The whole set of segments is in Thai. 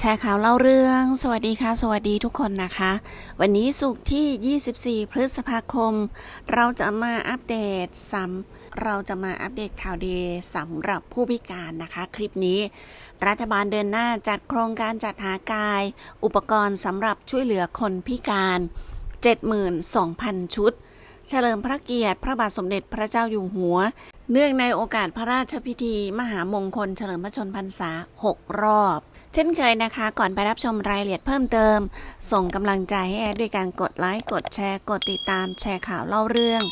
แชร์ข่าวเล่าเรื่อง สวัสดีค่ะ สวัสดีทุกคนนะคะ วันนี้สุกร์ที่ 24 พฤษภาคม เราจะมาอัปเดตซ้ำเราจะมาอัปเดตข่าวดีสำหรับผู้พิการนะคะ คลิปนี้ รัฐบาลเดินหน้าจัดโครงการจัดหากาย อุปกรณ์สำหรับช่วยเหลือคนพิการ 72,000 ชุด เฉลิมพระเกียรติพระบาทสมเด็จพระเจ้าอยู่หัว เนื่องในโอกาสพระราชพิธี มหามงคลเฉลิมพระชนพรรษา 6 รอบ เช่นเคยนะคะ ก่อนไปรับชมรายละเอียดเพิ่มเติม ส่งกำลังใจให้แอดด้วยการกดไลค์ กดแชร์ กดติดตาม แชร์ข่าวเล่าเรื่อง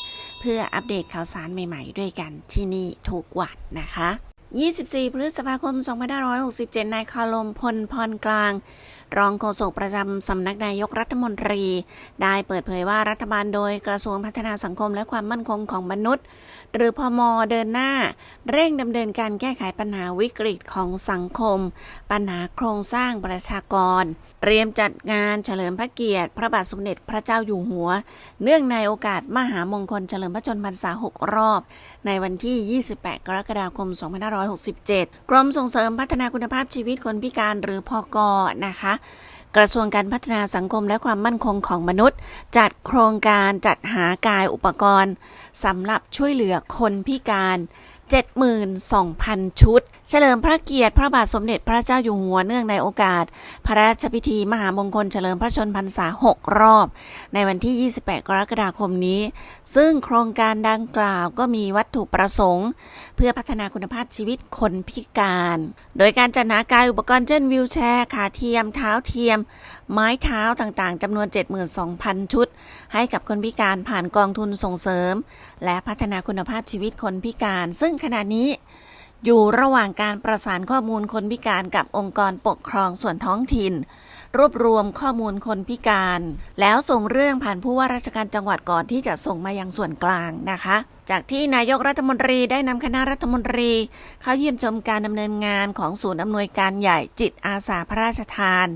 เพื่ออัปเดตข่าวสารใหม่ๆ ด้วยกันที่นี่ทุกวันนะคะ 24 พฤษภาคม 2567 นายคารมพลพรกลางรองโฆษกประจำสำนักนายกรัฐมนตรี ได้เปิดเผยว่ารัฐบาลโดยกระทรวงพัฒนาสังคมและความมั่นคงของมนุษย์ หรือพมเดินหน้า เร่งดำเนินการแก้ไขปัญหาวิกฤตของสังคม ปัญหาโครงสร้างประชากร เตรียมจัดงานเฉลิมพระเกียรติ พระบาทสมเด็จพระเจ้าอยู่หัว เนื่องในโอกาสมหามงคลเฉลิมพระชนมพรรษา 6 รอบ ในวันที่ 28 กรกฎาคม 2567 กรมส่งเสริมพัฒนาคุณภาพชีวิตคนพิการหรือพกนะคะ กระทรวงการพัฒนาสังคมและความมั่นคงของมนุษย์ จัดโครงการจัดหากายอุปกรณ์สำหรับช่วยเหลือคนพิการ 72,000 ชุด เฉลิมพระเกียรติพระบาทสมเด็จพระเจ้าอยู่หัวเนื่องในโอกาส พระราชพิธีมหามงคลเฉลิมพระชนพรรษา 6 รอบ ในวันที่ 28 กรกฎาคมนี้ ซึ่งโครงการดังกล่าวก็มีวัตถุประสงค์ เพื่อพัฒนาคุณภาพชีวิตคนพิการ โดยการจัดหากายอุปกรณ์เช่นวิวแชร์ขาเทียม เท้าเทียม ไม้เท้าต่างๆจำนวน 72,000 ชุด ให้กับคนพิการผ่านกองทุนส่งเสริม และพัฒนาคุณภาพชีวิตคนพิการ ซึ่งขณะนี้ อยู่ระหว่างการประสานข้อมูลคนพิการกับองค์กรปกครองส่วนท้องถิ่น รวบรวมข้อมูลคนพิการ แล้วส่งเรื่องผ่านผู้ว่าราชการจังหวัดก่อนที่จะส่งมายังส่วนกลางนะคะ จากที่นายกรัฐมนตรีได้นำคณะรัฐมนตรี เข้าเยี่ยมชมการดำเนินงานของศูนย์อำนวยการใหญ่จิตอาสาพระราชทาน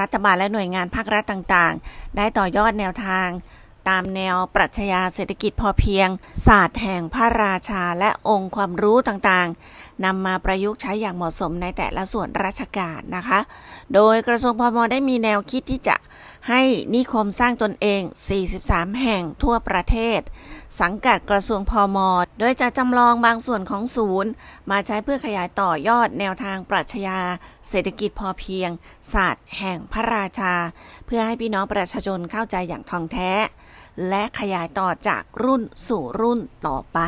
รัฐบาลและหน่วยงานภาครัฐต่างๆ ได้ต่อยอดแนวทาง ตามแนวปรัชญาเศรษฐกิจพอเพียง ศาสตร์แห่งพระราชาและองค์ความรู้ต่างๆนำมาประยุกต์ใช้อย่างเหมาะสมในแต่ละส่วนราชการนะคะ โดยกระทรวงพมได้มีแนวคิดที่จะให้นิคมสร้างตนเอง 43 แห่งทั่วประเทศ สังกัดกระทรวงพมโดยจะจำลองบางส่วนของศูนย์ มาใช้เพื่อขยายต่อยอดแนวทางปรัชญาเศรษฐกิจพอเพียง ศาสตร์แห่งพระราชา เพื่อให้พี่น้องประชาชนเข้าใจอย่างท่องแท้ และขยายต่อจากรุ่นสู่รุ่นต่อไป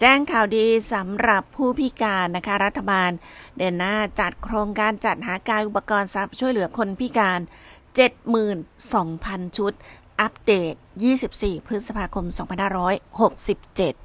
แจ้งข่าวดีสำหรับผู้พิการนะคะ รัฐบาล เดินหน้าจัดโครงการจัดหากายอุปกรณ์สำหรับช่วยเหลือคนพิการ 72,000 ชุด อัปเดต 24 พฤษภาคม 2567